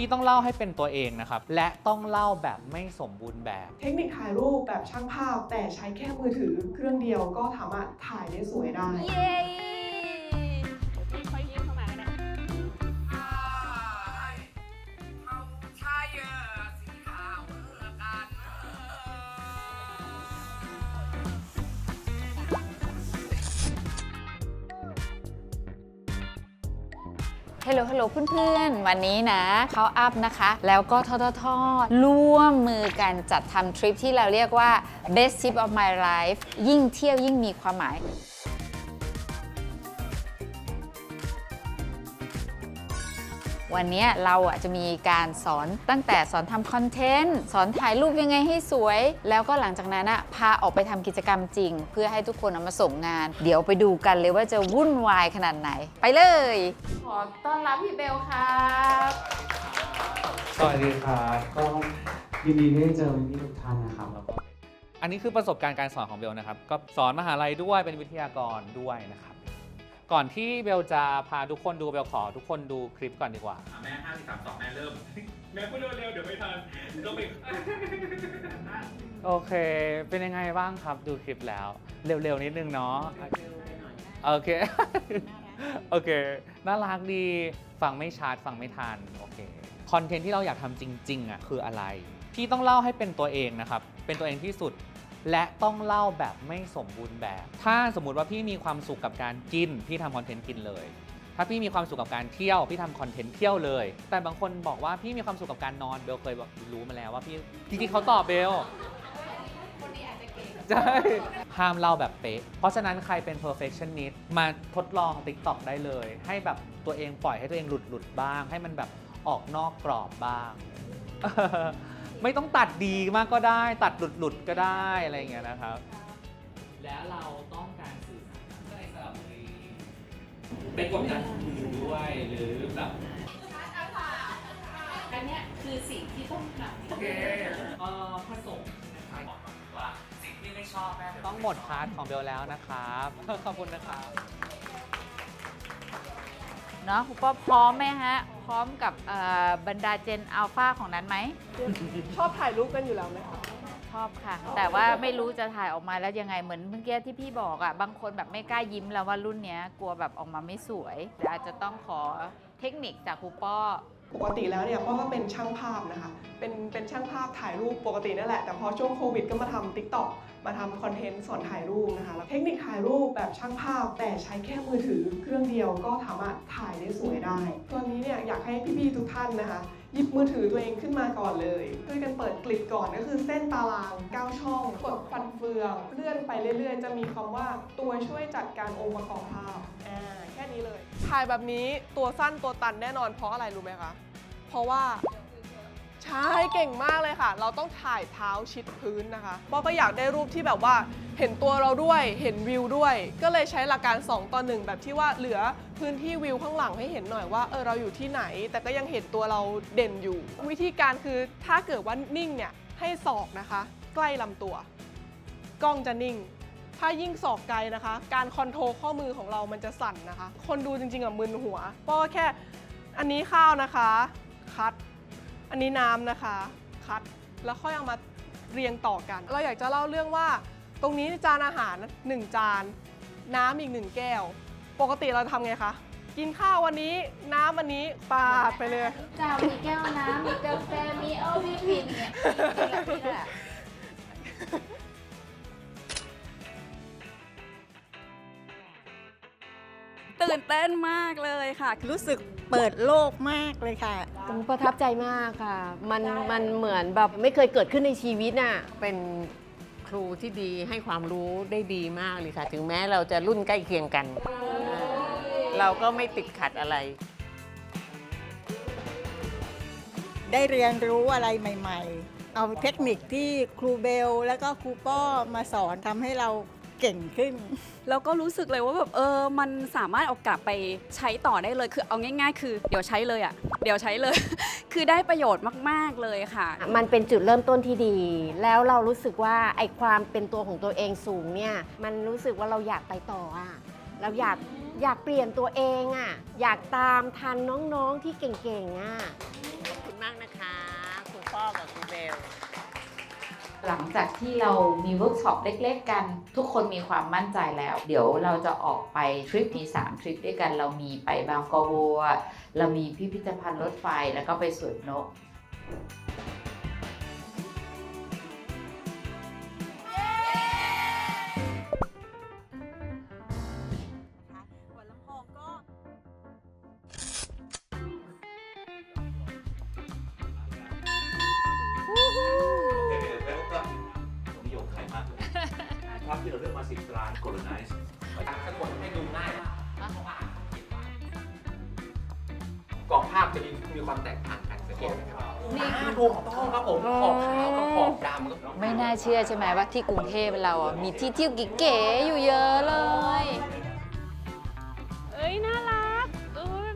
พี่ต้องเล่าให้เป็นตัวเองนะครับ และต้องเล่าแบบไม่สมบูรณ์แบบ เทคนิคถ่ายรูปแบบช่างภาพ แต่ใช้แค่มือถือเครื่องเดียวก็สามารถถ่ายได้สวยได้ เย้ ฮัลโหลฮัลโหลเพื่อนๆ วันนี้นะเขาอัพนะคะ แล้วก็ทอทอร่วมมือกันจัดทำทริปที่เราเรียกว่า best trip of my life ยิ่งเที่ยวยิ่งมีความหมาย วันนี้เราอะจะมีการสอนตั้งแต่สอนทำคอนเทนต์สอนถ่ายรูปยังไงให้สวย แล้วก็หลังจากนั้นอะพาออกไปทำกิจกรรมจริง เพื่อให้ทุกคนเอามาส่งงาน เดี๋ยวไปดูกันเลยว่าจะวุ่นวายขนาดไหน ไปเลย ขอต้อนรับพี่เบลครับสวัสดีครับก็ยินดีที่ได้เจอพี่ทุกท่านนะครับแล้วก็อันนี้คือประสบการณ์การสอนของเบลนะครับ ก็สอนมหาลัยด้วยเป็นวิทยากรด้วยนะครับ ก่อนที่เบลจะพาทุกคนดูเบลขอทุกคนดูคลิปก่อนดีกว่าแม่ห้าสี่สามสองแม่เริ่ม แม่พูดเร็วๆเดี๋ยวไม่ทันก็ไป โอเค เป็นยังไงบ้างครับดูคลิปแล้ว เร็วๆนิดนึงเนาะโอเค โอเค น่ารักดีฟังไม่ชัดฟังไม่ทัน โอเค คอนเทนต์ที่เราอยากทำจริง ๆ อะ คืออะไร พี่ต้องเล่าให้เป็นตัวเองนะครับ เป็นตัวเองที่สุด และต้องเล่าแบบไม่สมบูรณ์แบบ ถ้าสมมุติว่าพี่มีความสุขกับการกิน พี่ทำคอนเทนต์กินเลย ถ้าพี่มีความสุขกับการเที่ยว พี่ทำคอนเทนต์เที่ยวเลย แต่บางคนบอกว่าพี่มีความสุขกับการนอน เบลเคยบอกรู้มาแล้วว่าพี่จริงๆเขาตอบเบลใช่ห้ามเล่าแบบเป๊ะ เพราะฉะนั้นใครเป็น perfectionist มาทดลอง TikTok ได้เลย ให้แบบตัวเองปล่อยให้ตัวเองหลุดหลุดๆบ้าง ให้มันแบบออกนอกกรอบบ้าง ไม่ต้องตัดดีมากก็ได้ ตัดหลุดหลุดๆก็ได้อะไรอย่างเงี้ยนะครับ แล้วเราต้องการสื่อสารในสระบุรีเป็นกดดันคนอื่นด้วยหรือแบบอันเนี้ยคือสิ่งที่ต้องทำโอเคเอ่อผสมว่าสิ่งที่ไม่ชอบแม่ต้องหมดพาร์ทของเบลแล้วนะครับ ขอบคุณนะครับ เนาะคุณป้อพร้อมไหมฮะ พร้อมกับเอ่อบรรดาเจนอัลฟาของนั้นไหม ชอบถ่ายรูปกันอยู่แล้วไหมคะ ชอบค่ะ แต่ว่าไม่รู้จะถ่ายออกมาแล้วยังไงเหมือนเมื่อกี้ที่พี่บอกอะ่ะ บางคนแบบไม่กล้ายิ้มแล้วว่ารุ่นเนี้ยกลัวแบบออกมาไม่สวยเดี๋ยวอาจจะต้องขอเทคนิคจากครูป้อปกติแล้วเนี่ยพ่อก็เป็นช่างภาพนะคะ เป็นเป็นช่างภาพถ่ายรูปปกตินั่นแหละ แต่พอช่วงโควิดก็มาทำ t ิ k t o k มาทำคอนเทนต์สอนถ่ายรูปนะคะเทคนิคถ่ายรูปแบบช่างภาพ แต่ใช้แค่มือถือเครื่องเดียวก็สามารถถ่ายได้สวยได้ตัวนี้เนี่ยอยากให้พี่ๆทุกท่านนะคะหยิบมือถือตัวเองขึ้นมาก่อนเลยช่วยกันเปิดกลิดก่อนก็คือเส้นตาราง 9 ช่อง กดฟันเฟือง เลื่อนไปเรื่อยๆ จะมีคำว่าตัวช่วยจัดการองค์ประกอบภาพอ่าแค่นี้เลย ถ่ายแบบนี้ตัวสั้นตัวตันแน่นอนเพราะอะไรรู้ไหมคะ เพราะว่า ใช่เก่งมากเลยค่ะ เราต้องถ่ายเท้าชิดพื้นนะคะปอก็อยากได้รูปที่แบบว่าเห็นตัวเราด้วยเห็นวิวด้วย ก็เลยใช้หลักการ 2 ต่อ 1 แบบที่ว่าเหลือพื้นที่วิวข้างหลังให้เห็นหน่อยว่าเออเราอยู่ที่ไหน แต่ก็ยังเห็นตัวเราเด่นอยู่ วิธีการคือถ้าเกิดว่านิ่งเนี่ยให้ศอกนะคะ ใกล้ลำตัว กล้องจะนิ่ง ถ้ายิ่งศอกไกลนะคะ การคอนโทรลข้อมือของเรามันจะสั่นนะคะ คนดูจริงๆอะมึนหัวเพราะแค่อันนี้ข้าวนะคะคัด อันนี้น้ำนะคะ คัดแล้วค่อยเอามาเรียงต่อกัน เราอยากจะเล่าเรื่องว่า ตรงนี้จานอาหาร 1 จาน น้ำอีก 1 แก้ว ปกติเราทำไงคะกินข้าววันนี้น้ำวันนี้ปาดไปเลยจ้ามีแก้วน้ำมีกาแฟมีเอวิพินเนี่ยนี่แหละตื่นเต้นมากเลยค่ะ รู้สึกเปิดโลกมากเลยค่ะ ผมประทับใจมากค่ะ มันมันเหมือนแบบไม่เคยเกิดขึ้นในชีวิตน่ะ เป็นครูที่ดีให้ความรู้ได้ดีมากเลยค่ะ ถึงแม้เราจะรุ่นใกล้เคียงกัน เราก็ไม่ติดขัดอะไร ได้เรียนรู้อะไรใหม่ ๆ เอาเทคนิคที่ครูเบล แล้วก็ครูป้อมาสอนทำให้เรา เก่งขึ้น แล้วก็รู้สึกเลยว่าแบบเออมันสามารถเอากลับไปใช้ต่อได้เลยคือเอาง่าย ๆ คือเดี๋ยวใช้เลยอะ่ะเดี๋ยวใช้เลย คือได้ประโยชน์มากๆเลยค่ะ มันเป็นจุดเริ่มต้นที่ดี แล้วเรารู้สึกว่าไอความเป็นตัวของตัวเองสูงเนี่ย มันรู้สึกว่าเราอยากไปต่ออะเราอยากอยากเปลี่ยนตัวเองอะอยากตามทันน้องๆที่เก่งๆอะล หลังจากที่เรามีเวิร์กช็อปเล็ก ๆ กัน ทุกคนมีความมั่นใจแล้ว เดี๋ยวเราจะออกไปทริปมี3ทริปด้วยกันเรามีไปบางกอวัว เรามีพิพิธภัณฑ์รถไฟแล้วก็ไปสวนนก colonize สะกดให้ดูง่ายมากเขาอ่านกรอบภาพจะมีมีความแตกต่างกันสังเกตไหมครับนี่ถูกต้องครับผมขอบขาวกับขอบดำก็ไม่น่าเชื่อใช่ไหมว่าที่กรุงเทพเราอะมีที่เที่ยวเก๋ๆอยู่เยอะเลย เอ้ย น่ารักเออ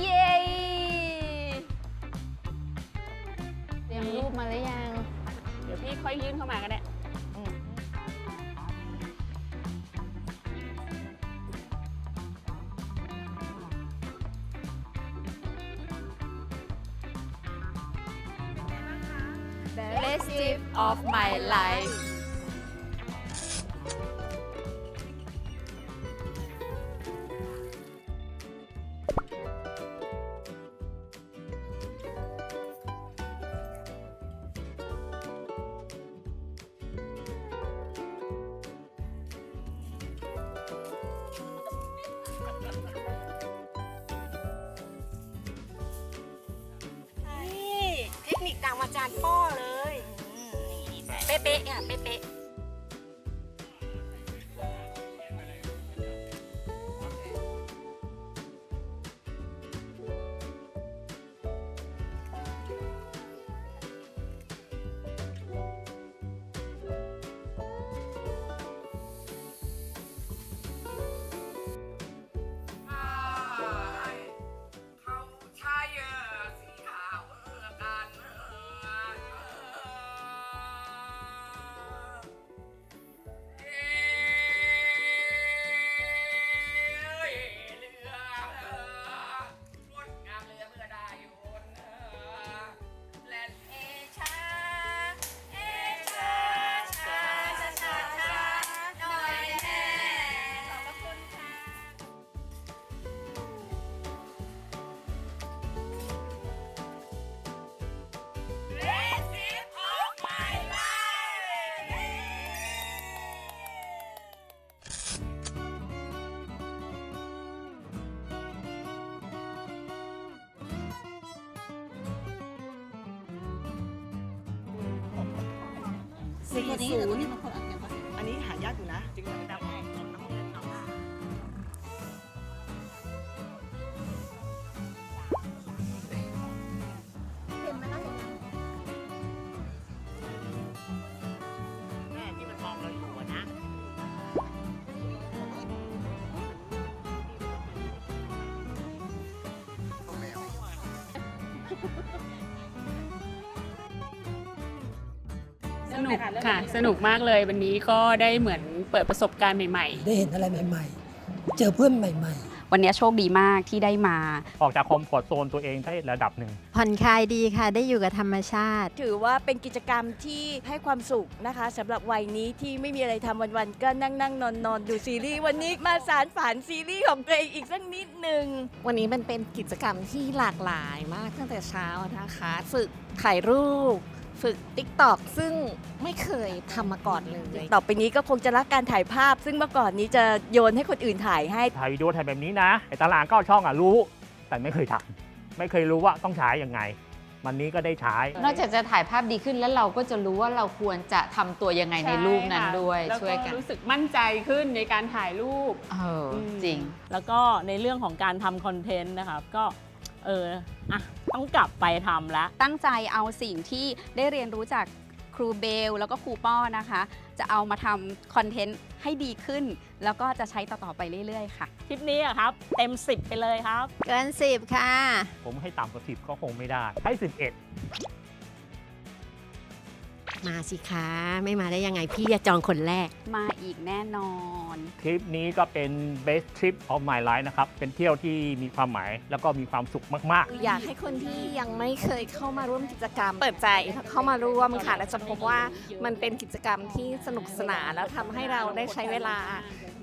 เย้เตรียมรูปมาหรือยัง เดี๋ยวพี่ค่อยยื่นเข้ามาก็ได้ Best trip of my life ามอาจารย์ป้อเลย เป๊ะๆอะเป๊ะๆ สี่ศูนย์อันนี้หายากอยู่นะแนุกค่ะ สนุกมากเลยวันนี้ก็ได้เหมือนเปิดประสบการณ์ใหม่ได้เห็นอะไรใหม่ ๆ เจอเพื่อนใหม่ ๆวันนี้โชคดีมากที่ได้มา ออกจากคอมฟอร์ทโซนตัวเองได้ระดับหนึ่งผ่อนคลายดีค่ะ ได้อยู่กับธรรมชาติ ถือว่าเป็นกิจกรรมที่ให้ความสุขนะคะสำหรับวัยนี้ที่ไม่มีอะไรทำวันๆก็นั่งนั่งนอนนอนดูซีรีส์วันนี้มาสารฝันซีรีส์ของตัวเองอีกสักนิดหนึ่งวันนี้มันเป็นกิจกรรมที่หลากหลายมากตั้งแต่เช้านะคะ ฝึกถ่ายรูป ฝึก t ิ k t o k ซึ่งไม่เคยทำมาก่อนเลย ต่อไปนี้ก็คงจะรักการถ่ายภาพ ซึ่งเมื่อก่อนนี้จะโยนให้คนอื่นถ่ายให้ถ่ายวิดีโอถ่ายแบบนี้นะไอ้ตารางก็ช่องอะรู้ แต่ไม่เคยทำไม่เคยรู้ว่าต้องใช้ยังไง วันนี้ก็ได้ใช้ นอกจากจะถ่ายภาพดีขึ้นแล้วเราก็จะรู้ว่าเราควรจะทำตัวยังไงในรูปนั้นด้วยแล้วช่วยกันรู้สึกมั่นใจขึ้นในการถ่ายรูป เออจริง แล้วก็ในเรื่องของการทำคอนเทนต์นะครับ ก็ เอออะต้องกลับไปทำแล้วตั้งใจเอาสิ่งที่ได้เรียนรู้จากครูเบล แล้วก็ครูป้อนะคะ จะเอามาทำคอนเทนต์ให้ดีขึ้น แล้วก็จะใช้ต่อ ๆ ไปเรื่อย ๆ ค่ะ คลิปนี้อะครับ เต็ม 10 ไปเลยครับ เกินสิบค่ะ ผมให้ต่ำกว่าสิบก็คงไม่ได้ ให้สิบเอ็ด มาสิคะไม่มาได้ยังไงพี่จะจองคนแรก มาอีกแน่นอน ทริปนี้ก็เป็น best trip of my life นะครับ เป็นเที่ยวที่มีความหมายแล้วก็มีความสุขมากๆอยากให้คนที่ยังไม่เคยเข้ามาร่วมกิจกรรม เปิดใจเข้ามาร่วมค่ะและจะพบว่ามันเป็นกิจกรรมที่สนุกสนานแล้วทำให้เราได้ใช้เวลา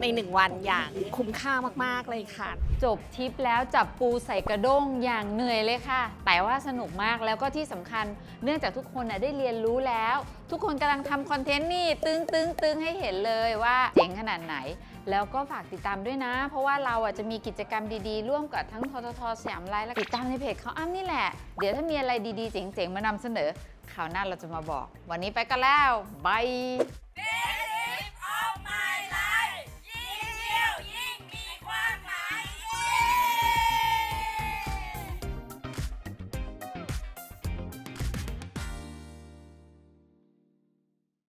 ในหนึ่งวันอย่างคุ้มค่ามาก ๆ เลยค่ะ จบทริปแล้วจับปูใส่กระด้งอย่างเหนื่อยเลยค่ะ แต่ว่าสนุกมากแล้วก็ที่สำคัญ เนื่องจากทุกคนน่ะได้เรียนรู้แล้ว ทุกคนกำลังทำคอนเทนต์นี่ตึงตึงตึงให้เห็นเลยว่าเจ๋งขนาดไหน แล้วก็ฝากติดตามด้วยนะ เพราะว่าเราอะจะมีกิจกรรมดีๆ ร่วมกับทั้งทททสยามไลฟ์และติดตามในเพจเขาอ้ำนี่แหละ เดี๋ยวถ้ามีอะไรดีๆเจ๋งๆมานำเสนอคราวหน้าเราจะมาบอก วันนี้ไปกันแล้วบาย